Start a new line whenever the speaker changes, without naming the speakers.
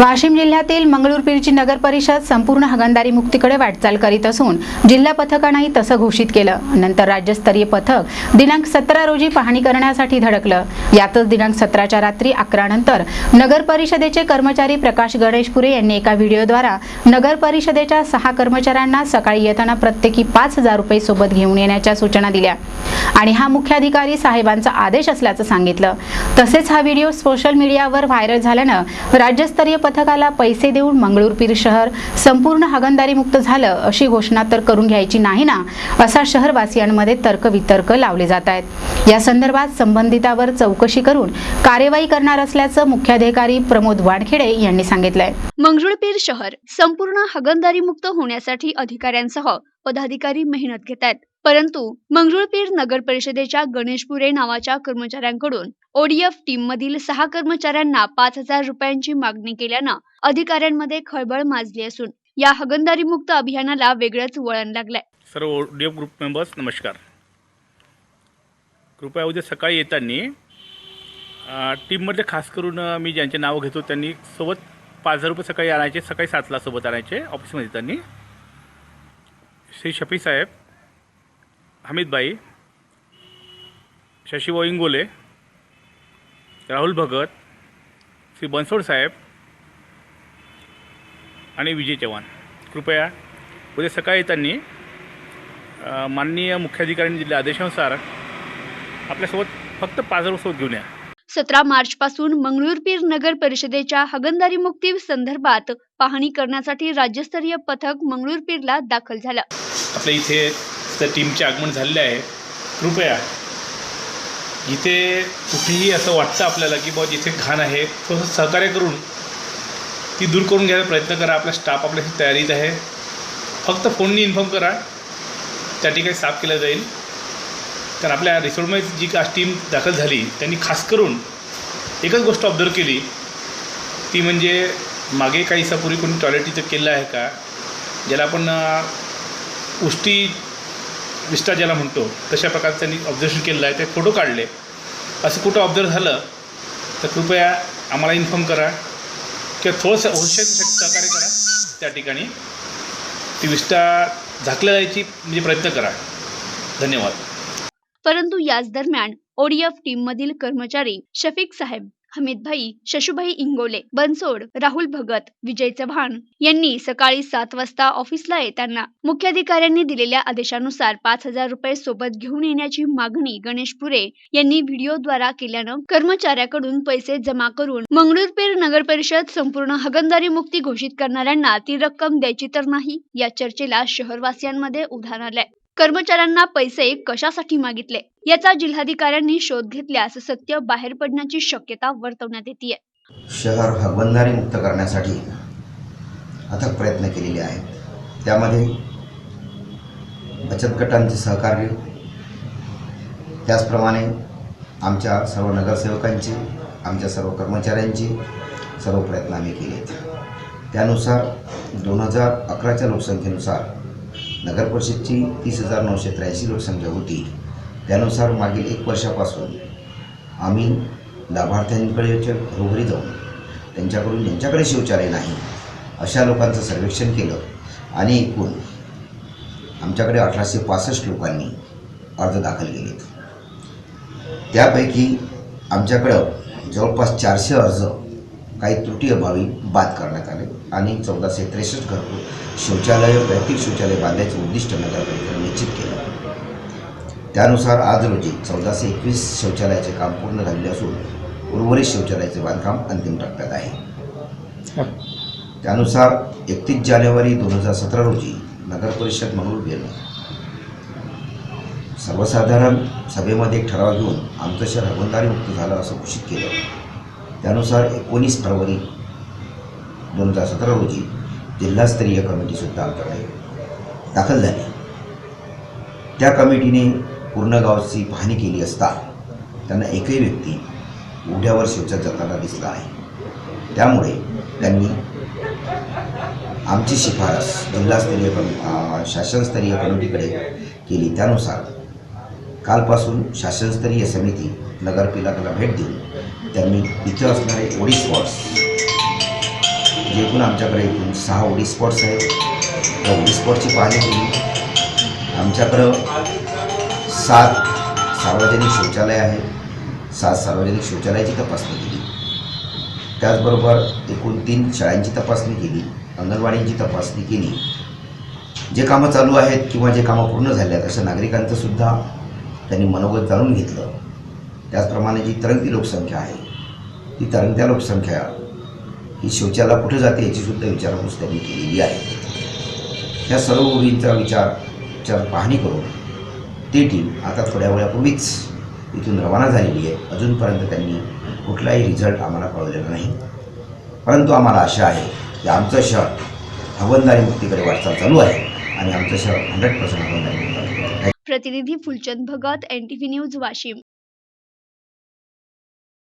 वाशिम जिल्ह्यातील मंगळूरपीरची नगर परिषद संपूर्ण हगणदारी मुक्तीकडे वाटचाल करीत असून जिल्हा पथकानंही तसं घोषित केलं. नंतर राज्यस्तरीय पथक दिनांक सतरा रोजी पाहणी करण्यासाठी धडकलं. यातच दिनांक सतराच्या रात्री अकरा नंतर नगर परिषदेचे कर्मचारी प्रकाश गणेशपुरे यांनी एका व्हिडिओद्वारा नगर परिषदेच्या सहा कर्मचाऱ्यांना सकाळी येताना प्रत्येकी पाच हजार रुपये सोबत घेऊन येण्याच्या सूचना दिल्या. आणि हा मुख्याधिकारी साहेबांचा आदेश असल्याचं सांगितलं. तसेच हा व्हिडिओ सोशल मीडियावर व्हायरल झाल्यानं राज्यस्तरीय पथकाला पैसे देऊन मंगळूरपीर शहर संपूर्ण हगंदारी मुक्त झालं अशी घोषणा तर करून घ्यायची नाही ना असा शहरवासियांमध्ये तर्कवितर्क लावले जात आहेत. या संदर्भात संबंधितावर चौकशी करून कार्यवाही करणार असल्याचं मुख्याधिकारी प्रमोद वानखेडे यांनी सांगितलंय.
मंगळूरपीर शहर संपूर्ण हगंदारी मुक्त होण्यासाठी अधिकाऱ्यांसह पदाधिकारी मेहनत घेत आहेत. परंतु मंगरुळपीर नगर परिषदेच्या गणेशपुरे नावाच्या कर्मचाऱ्यांकडून ओडीएफ टीम मधील सहा कर्मचाऱ्यांना पाच हजार रुपयांची मागणी केल्यानं अधिकाऱ्यांमध्ये खळबळ माजली असून या हगणदारी मुक्त अभियानाला वेगळंच वळण लागलंय.
सर्व ओडीएफ ग्रुप मेंबर्स नमस्कार. कृपया उद्या सकाळी येताना टीममध्ये खास करून मी ज्यांचे नावं घेतो त्यांनी सोबत पाच हजार रुपये सकाळी आणायचे सकाळी सातला सोबत आणायचे ऑफिसमध्ये त्यांनी श्री शफी साहेब हमीदबाई शशिभाऊ इंगोले राहुल भगत श्री बनसोड साहेब आणि विजय चव्हाण. कृपया उद्या सकाळी अ, माननीय मुख्याधिकाऱ्यांनी दिलेल्या आदेशानुसार आपल्यासोबत फक्त पाच सोबत घेऊन या.
सतरा मार्च पासून मंगरुळपीर नगर परिषदेच्या हगंदारी मुक्ती संदर्भात पाहणी करण्यासाठी राज्यस्तरीय पथक मंगरुळपीरला दाखल झालं.
आपल्या इथे त्या टीमचे आगमन झालेले आहे. कृपया इथे कुठेही असं वाटतं आपल्याला की बाबा जिथे घाण आहे थोडंसं सहकार्य करून ती दूर करून घ्यायचा प्रयत्न करा. आपला स्टाफ आपल्याशी तयारीत आहे. फक्त फोननी इन्फॉर्म करा. त्या ठिकाणी साफ केलं जाईल. तर आपल्या रिसोर्टमध्ये जी का टीम दाखल झाली त्यांनी खास करून एकच गोष्ट ऑब्झर्व केली. ती म्हणजे मागे काही दिवसापूर्वी कोणी टॉयलेट इथं केलं आहे का? ज्याला आपण उष्टी विस्टा ज्याला म्हणतो तशा प्रकारचं त्यांनी ऑब्झर्वेशन केलेलं आहे ते फोटो काढले. असं कुठं ऑब्झर्व झालं तर कृपया आम्हाला इन्फॉर्म करा. किंवा थोडंसं अवश्य सहकार्य करा. त्या ठिकाणी ती विष्टा झाकल्या जायची म्हणजे प्रयत्न करा. धन्यवाद.
परंतु याच दरम्यान ओडीएफ टीम मधील कर्मचारी शफीक साहेब हमीदभाई शशुभाई इंगोले बनसोड राहुल भगत विजय चव्हाण यांनी सकाळी सात वाजता ऑफिसला येताना मुख्याधिकाऱ्यांनी दिलेल्या आदेशानुसार पाच हजार रुपये सोबत घेऊन येण्याची मागणी गणेश पुरे यांनी व्हिडिओद्वारा केल्यानं कर्मचाऱ्याकडून पैसे जमा करून मंगरुळपीर नगर परिषद संपूर्ण हगणदारी मुक्ती घोषित करणाऱ्यांना ती रक्कम द्यायची तर नाही या चर्चेला शहरवासियांमध्ये उधाण आलंय. कर्मचाऱ्यांना पैसे कशासाठी मागितले? याचा जिल्हाधिकाऱ्यांनी शोध घेतल्यास सत्य बाहेर पडण्याची शक्यता वर्तवण्यात येते
शहर हगबंदारी मुक्त करण्यासाठी अथक प्रयत्न केलेले आहेत. त्यामध्ये बचत गटांचे सहकार्य त्याचप्रमाणे आमच्या सर्व नगरसेवकांचे आमच्या सर्व कर्मचाऱ्यांचे सर्व प्रयत्न आम्ही केले आहेत त्यानुसार दोन हजार अकराच्या लोकसंख्येनुसार नगर परिषदची तीस हजार नऊशे त्र्याऐंशी लोकसंख्या होती. त्यानुसार मागील एक वर्षापासून आम्ही लाभार्थ्यांकडेच्या घरोघरी जाऊन त्यांच्याकडून ज्यांच्याकडे शौचालय नाही अशा लोकांचं सर्वेक्षण केलं आणि एकूण आमच्याकडे अठराशे पासष्ट लोकांनी अर्ज दाखल केलेत. त्यापैकी आमच्याकडं जवळपास चारशे अर्ज काही त्रुटी अभावी बाद करण्यात आले. आणि चौदाशे त्रेसष्ट घरकुल शौचालय वैयक्तिक शौचालय बांधायचं उद्दिष्ट नगरपालिकेनं निश्चित केलं. त्यानुसार आज रोजी चौदाशे एकवीस शौचालयाचे काम पूर्ण झालेले असून उर्वरित शौचालयाचे बांधकाम अंतिम टप्प्यात आहे. त्यानुसार एकतीस जानेवारी दोन हजार सतरा रोजी नगर परिषद मंगळूर सर्वसाधारण सभेमध्ये एक ठराव घेऊन आमचं शहर हगवंदारी मुक्त झालं असं घोषित केलं. त्यानुसार एकोणीस फरवरी दोन हजार सतरा रोजी जिल्हास्तरीय कमिटीसुद्धा आमच्याकडे दाखल झाली. त्या कमिटीने पूर्ण गावची पाहणी केली असता त्यांना एकही व्यक्ती उघड्यावर शौचात जाताना दिसला आहे त्यामुळे त्यांनी आमची शिफारस जिल्हास्तरीय कमि शासनस्तरीय कमिटीकडे केली. त्यानुसार कालपासून शासनस्तरीय समिती नगरपालिकेला भेट देऊन त्यांनी इथं असणारे ओडी स्पॉट्स जे एकूण आमच्याकडे एकूण सहा ओडी स्पॉट्स आहेत त्या ओडी स्पॉटची पाहणी केली. आमच्याकडं सात सार्वजनिक शौचालय आहेत. सात सार्वजनिक शौचालयाची तपासणी केली. त्याचबरोबर एकूण तीन शाळांची तपासणी केली अंगणवाडींची तपासणी केली. जे कामं चालू आहेत किंवा जे कामं पूर्ण झाले आहेत अशा नागरिकांचंसुद्धा त्यांनी मनोगत जाणून घेतलं. त्याचप्रमाणे जी तरंगती लोकसंख्या आहे ती तरंगत्या लोकसंख्या ही शौचाला कुठे जाते याचीसुद्धा विचारपूस त्यांनी केलेली आहे. ह्या सर्व गोष्टींचा विचार विचार पाहणी करून ती टीम आता थोड्या वेळापूर्वीच इथून रवाना झालेली आहे. अजूनपर्यंत त्यांनी कुठलाही रिझल्ट आम्हाला कळवलेला नाही. परंतु आम्हाला आशा आहे की आमचं शहर हवनदारी मुक्तीकडे वाटचाल चालू आहे आणि आमचं शहर हंड्रेड पर्सेंट हवनदारी मुक्त
प्रतिनिधी Phulchand Bhagat N T V news Washim.